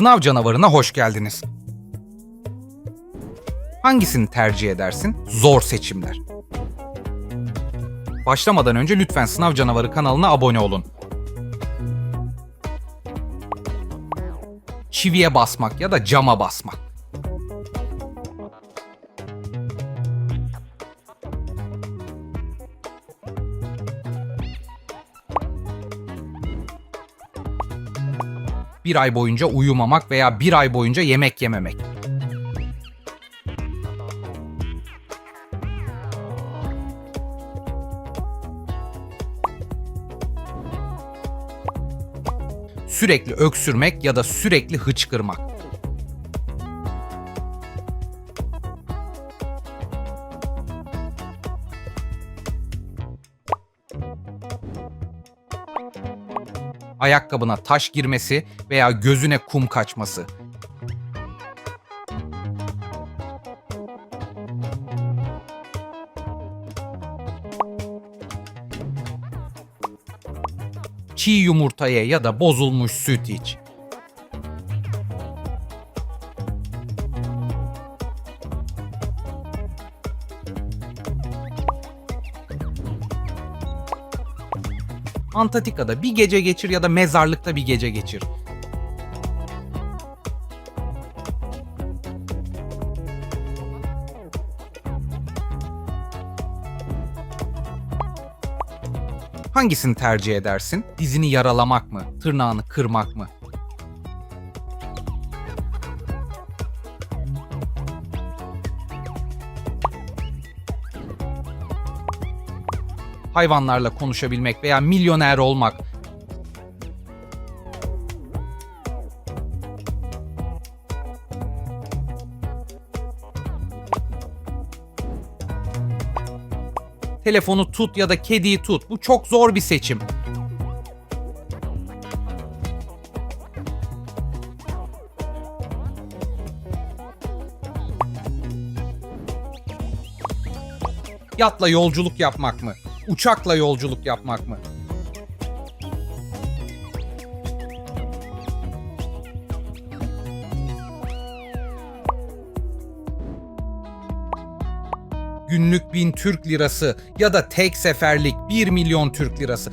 Sınav canavarına hoş geldiniz. Hangisini tercih edersin? Zor seçimler. Başlamadan önce lütfen Sınav Canavarı kanalına abone olun. Çiviye basmak ya da cama basmak. Bir ay boyunca uyumamak veya bir ay boyunca yemek yememek. Sürekli öksürmek ya da sürekli hıçkırmak. Ayakkabına taş girmesi veya gözüne kum kaçması. Çiğ yumurtaya ya da bozulmuş süt iç. Antarktika'da bir gece geçir ya da mezarlıkta bir gece geçir. Hangisini tercih edersin? Dizini yaralamak mı? Tırnağını kırmak mı? Hayvanlarla konuşabilmek veya milyoner olmak. Telefonu tut ya da kediyi tut. Bu çok zor bir seçim. Yatla yolculuk yapmak mı? Uçakla yolculuk yapmak mı? Günlük bin Türk lirası ya da tek seferlik 1 milyon Türk lirası.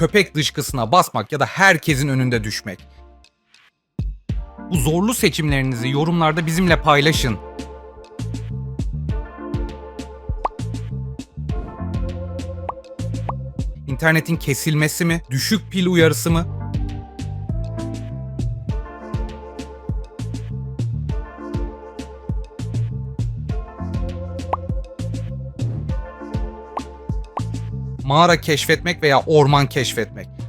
köpek dışkısına basmak ya da herkesin önünde düşmek. Bu zorlu seçimlerinizi yorumlarda bizimle paylaşın. İnternetin kesilmesi mi? Düşük pil uyarısı mı? Mağara keşfetmek veya orman keşfetmek.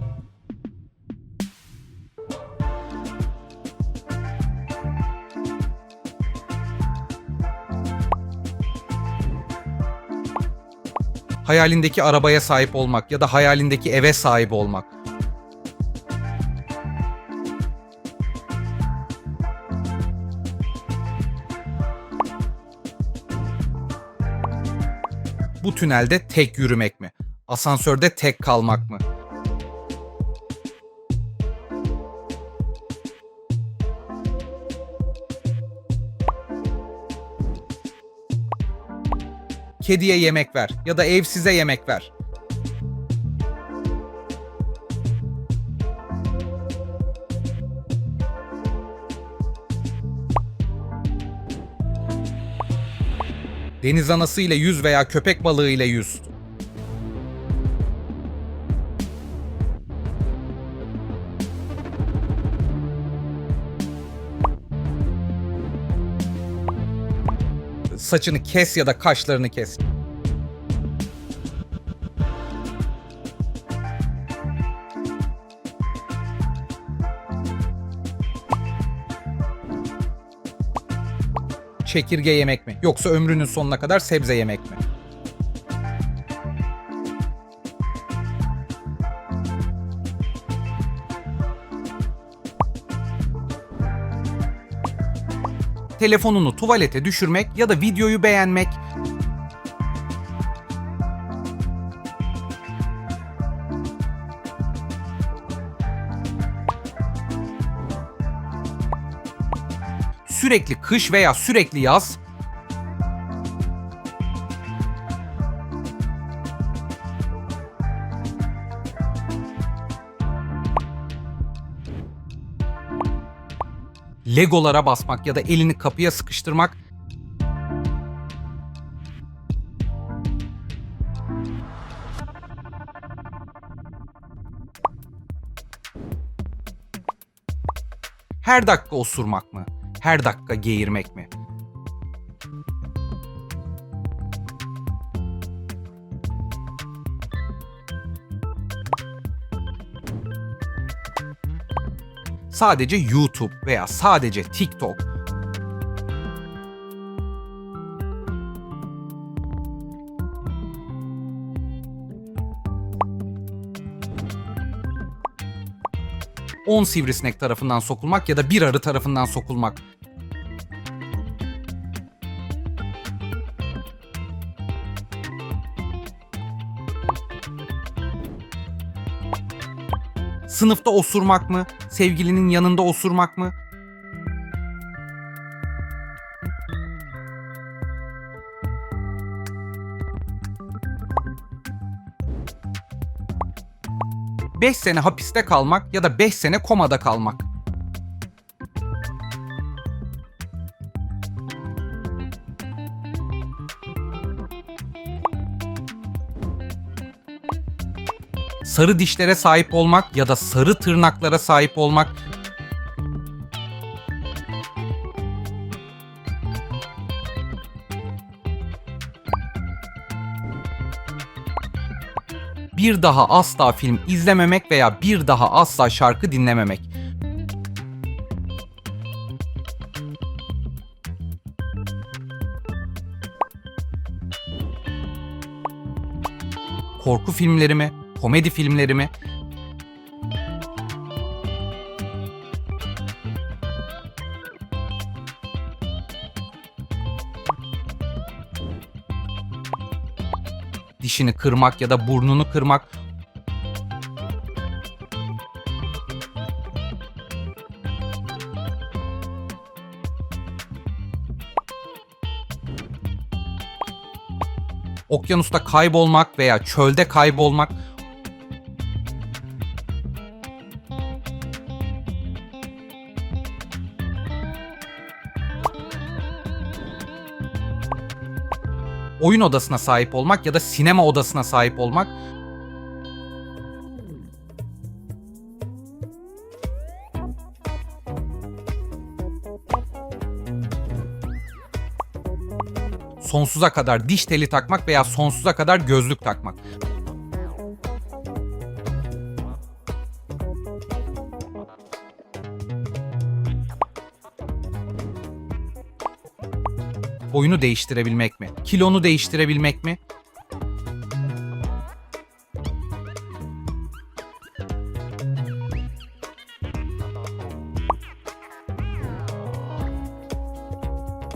Hayalindeki arabaya sahip olmak ya da hayalindeki eve sahip olmak. Bu tünelde tek yürümek mi? Asansörde tek kalmak mı? Kediye yemek ver ya da evsize yemek ver. Deniz anası ile yüz veya köpek balığı ile yüz. Saçını kes ya da kaşlarını kes. Çekirge yemek mi? Yoksa ömrünün sonuna kadar sebze yemek mi? telefonunu tuvalete düşürmek ya da videoyu beğenmek. Sürekli kış veya sürekli yaz Legolara basmak ya da elini kapıya sıkıştırmak Her dakika osurmak mı? Her dakika geğirmek mi? Sadece YouTube veya sadece TikTok on sivrisinek tarafından sokulmak ya da bir arı tarafından sokulmak. Sınıfta osurmak mı? Sevgilinin yanında osurmak mı? Beş sene hapiste kalmak ya da 5 sene komada kalmak. Sarı dişlere sahip olmak ya da sarı tırnaklara sahip olmak bir daha asla film izlememek veya bir daha asla şarkı dinlememek. Korku filmleri mi? Komedi filmleri mi? dişini kırmak ya da burnunu kırmak Okyanusta kaybolmak veya çölde kaybolmak oyun odasına sahip olmak ya da sinema odasına sahip olmak sonsuza kadar diş teli takmak veya sonsuza kadar gözlük takmak. Boyunu değiştirebilmek mi? Kilonu değiştirebilmek mi?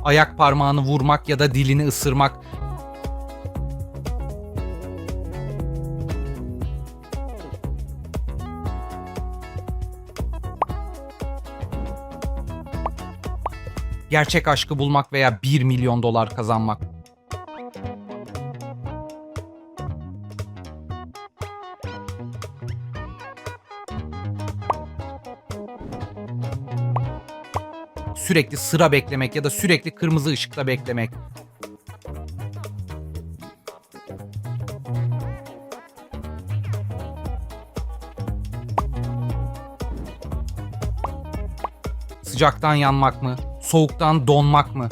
Ayak parmağını vurmak ya da dilini ısırmak. Gerçek aşkı bulmak veya 1 milyon dolar kazanmak. Sürekli sıra beklemek ya da sürekli kırmızı ışıkta beklemek. Sıcaktan yanmak mı? Soğuktan donmak mı?